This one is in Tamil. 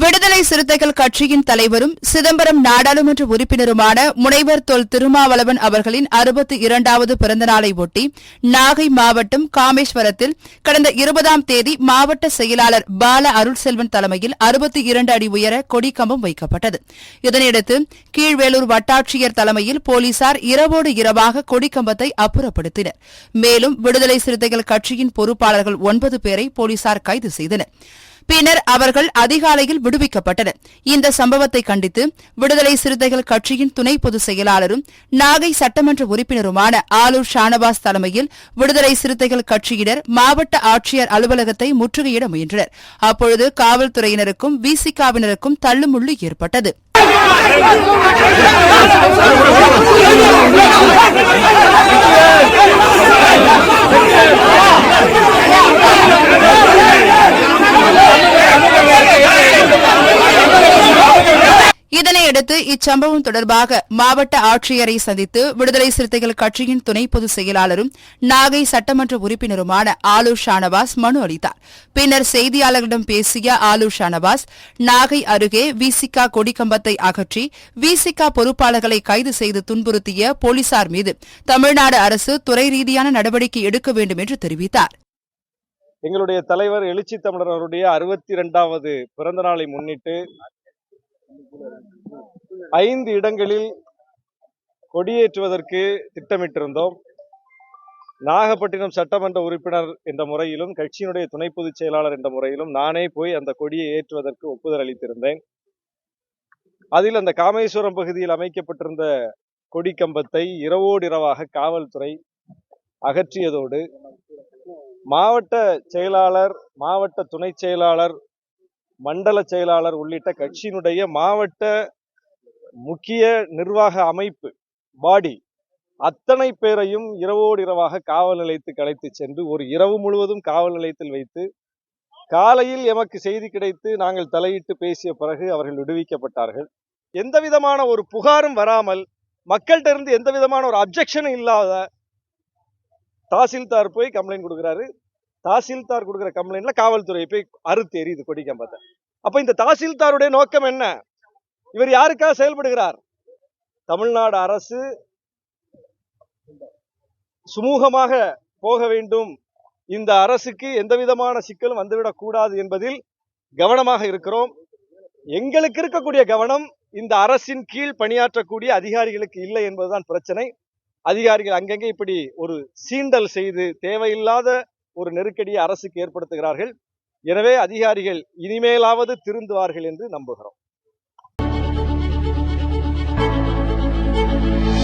விடுதலை சிறுத்தைகள் கட்சியின் தலைவரும் சிதம்பரம் நாடாளுமன்ற உறுப்பினருமான முனைவர் தொல் திருமாவளவன் அவர்களின் அறுபத்தி இரண்டாவது பிறந்தநாளை ஒட்டி நாகை மாவட்டம் காமேஸ்வரத்தில் கடந்த இருபதாம் தேதி மாவட்ட செயலாளர் பால அருள்செல்வன் தலைமையில் அறுபத்தி இரண்டு அடி உயர கொடிக்கம்பம் வைக்கப்பட்டது. இதனையடுத்து கீழ்வேலூர் வட்டாட்சியர் தலைமையில் போலீசார் இரவோடு இரவாக கொடிக்கம்பத்தை அப்புறப்படுத்தினர். மேலும் விடுதலை சிறுத்தைகள் கட்சியின் பொறுப்பாளர்கள் ஒன்பது பேரை போலீசார் கைது செய்தனர். பின்னர் அவர்கள் அதிகாலையில் விடுவிக்கப்பட்டனர். இந்த சம்பவத்தை கண்டித்து விடுதலை சிறுத்தைகள் கட்சியின் துணை பொதுச் செயலாளரும் நாகை சட்டமன்ற உறுப்பினருமான ஆலூர் ஷானவாஸ் தலைமையில் விடுதலை சிறுத்தைகள் கட்சியினர் மாவட்ட ஆட்சியர் அலுவலகத்தை முற்றுகையிட முயன்றனர். அப்பொழுது காவல்துறையினருக்கும் விசிகாவினருக்கும் தள்ளுமுள்ளு ஏற்பட்டது. இதனையடுத்து இச்சம்பவம் தொடர்பாக மாவட்ட ஆட்சியரை சந்தித்து விடுதலை சிறுத்தைகள் கட்சியின் துணை பொதுச் செயலாளரும் நாகை சட்டமன்ற உறுப்பினருமான ஆலு ஷானவாஸ் மனு அளித்தார். பின்னர் செய்தியாளர்களிடம் பேசிய ஆலு ஷானவாஸ் நாகை அருகே விசிகா கொடிக்கம்பத்தை அகற்றி விசிகா பொறுப்பாளர்களை கைது செய்து துன்புறுத்திய போலீசார் மீது தமிழ்நாடு அரசு துறை ரீதியான நடவடிக்கை எடுக்க வேண்டும் என்று தெரிவித்தார். எங்களுடைய தலைவர் எழுச்சி தமிழர் அவருடைய அறுபத்தி இரண்டாவது பிறந்த நாளை முன்னிட்டு ஐந்து இடங்களில் கொடியேற்றுவதற்கு திட்டமிட்டிருந்தோம். நாகப்பட்டினம் சட்டமன்ற உறுப்பினர் என்ற முறையிலும் கட்சியினுடைய துணை பொதுச் செயலாளர் என்ற முறையிலும் நானே போய் அந்த கொடியை ஏற்றுவதற்கு ஒப்புதல் அளித்திருந்தேன். அதில் அந்த காமேஸ்வரம் பகுதியில் அமைக்கப்பட்டிருந்த கொடி கம்பத்தை இரவோடு இரவாக காவல்துறை அகற்றியதோடு மாவட்ட செயலாளர் மாவட்ட துணை செயலாளர் மண்டல செயலாளர் உள்ளிட்ட கட்சியினுடைய மாவட்ட முக்கிய நிர்வாக அமைப்பு பாடி அத்தனை பேரையும் இரவோடு இரவாக காவல் நிலையத்துக்கு அழைத்து சென்று ஒரு இரவு முழுவதும் காவல் நிலையத்தில் வைத்து காலையில் எமக்கு செய்தி கிடைத்து நாங்கள் தலையிட்டு பேசிய பிறகு அவர்கள் விடுவிக்கப்பட்டார்கள். எந்த விதமான ஒரு புகாரும் வராமல் மக்கள்கிட்ட இருந்து எந்த விதமான ஒரு அப்ஜெக்ஷனும் இல்லாத தாசில்தார் போய் கம்ப்ளைண்ட் கொடுக்குறாரு. தாசில்தார் கொடுக்குற கம்ப்ளைண்ட்ல காவல்துறை போய் அறுத்து எரியுது கொடிக்கம்பத்தை. அப்ப இந்த தாசில்தாருடைய நோக்கம் என்ன? இவர் யாருக்காக செயல்படுகிறார்? தமிழ்நாடு அரசு சுமூகமாக போக வேண்டும். இந்த அரசுக்கு எந்த விதமான சிக்கலும் வந்துவிடக் கூடாது என்பதில் கவனமாக இருக்கிறோம். எங்களுக்கு இருக்கக்கூடிய கவனம் இந்த அரசின் கீழ் பணியாற்றக்கூடிய அதிகாரிகளுக்கு இல்லை என்பதுதான் பிரச்சனை. அதிகாரிகள் அங்கங்கே இப்படி ஒரு சீண்டல் செய்து தேவையில்லாத ஒரு நெருக்கடியை அரசுக்கு ஏற்படுத்துகிறார்கள். எனவே அதிகாரிகள் இனிமேலாவது திருந்துவார்கள் என்று நம்புகிறோம். Música